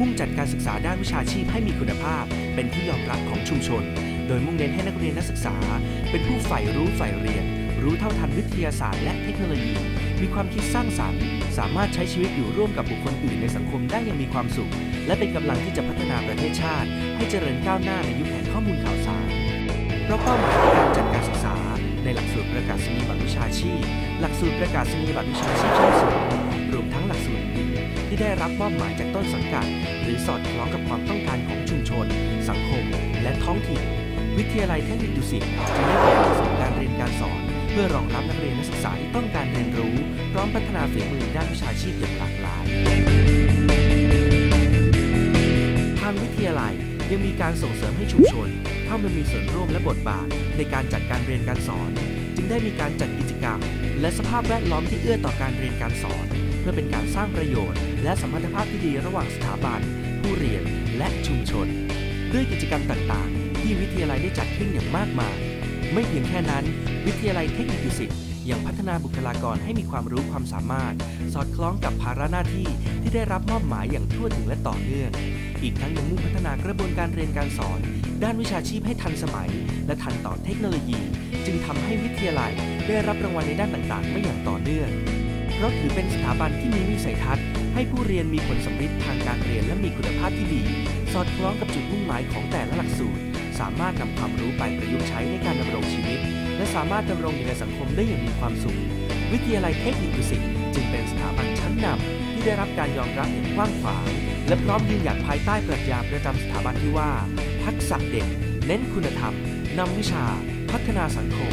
มุ่งจัดการศึกษาด้านวิชาชีพให้มีคุณภาพ เป็นที่ยอมรับของชุมชน โดยมุ่งเน้นให้นักเรียนนักศึกษา เป็นผู้ใฝ่รู้ใฝ่เรียน รู้เท่าทันวิทยาศาสตร์และเทคโนโลยี มีความคิดสร้างสรรค์ สามารถใช้ชีวิตอยู่ร่วมกับบุคคลอื่นในสังคมได้อย่างมีความสุข และเป็นกำลังที่จะพัฒนาประเทศชาติ ให้เจริญก้าวหน้าในยุคแห่งข้อมูลข่าวสารเพราะเป้าหมายการจัดการศึกษา ในหลักสูตรประกาศนียบัตรวิชาชีพ หลักสูตรประกาศนียบัตรวิชาชีพชั้นสูง รวมทั้งหลักสูตรอื่นที่ได้รับมอบหมายจากต้นสังกัด หรือสอดคล้องกับความต้องการของชุมชน สังคม และท้องถิ่น วิทยาลัยเทคนิคดุสิตจึงได้เปิดหลักสูตรการเรียนการสอน เพื่อรองรับนักเรียนนักศึกษาที่ต้องการเรียนรู้ พร้อมพัฒนาฝีมือด้านวิชาชีพอย่างหลากหลายทางวิทยาลัยยังมีการส่งเสริมให้ชุมชนเข้ามามีส่วนร่วมและบทบาทในการจัดการเรียนการสอน จึงได้มีการจัดกิจกรรม และสภาพแวดล้อมที่เอื้อต่อการเรียนการสอน เพื่อเป็นการสร้างประโยชน์ และสัมพันธภาพที่ดีระหว่างสถาบัน ผู้เรียนและชุมชน ด้วยกิจกรรมต่างๆ ที่วิทยาลัยได้จัดขึ้นอย่างมากมาย ไม่เพียงแค่นั้น วิทยาลัยเทคนิคดุสิตยังพัฒนาบุคลากรให้มีความรู้ความสามารถ สอดคล้องกับภาระหน้าที่ที่ได้รับมอบหมายอย่างทั่วถึงและต่อเนื่อง อีกทั้งยังมุ่งพัฒนากระบวนการเรียนการสอน ด้านวิชาชีพให้ทันสมัย และทันต่อเทคโนโลยี จึงทำให้วิทยาลัยได้รับรางวัลในด้านต่างๆ ไม่อย่างต่อเนื่อง เพราะถือเป็นสถาบันที่มีวิสัยทัศน์ ให้ผู้เรียนมีผลสำฤทธิ์ทางการเรียนและมีคุณภาพที่ดี สอดคล้องกับจุดมุ่งหมายของแต่ละหลักสูตร สามารถนำความรู้ไปประยุกต์ใช้ในการดำรงชีวิต และสามารถดำรงอยู่ในสังคมได้อย่างมีความสุข วิทยาลัยเทคนิคดุสิตจึงเป็นสถาบันชั้นนำที่ได้รับการยอมรับอย่างกว้างขวางและพร้อมยืนหยัดภายใต้ปรัชญาประจำสถาบันที่ว่า ทักษะเด็ก เน้นคุณธรรมนำวิชา พัฒนาสังคม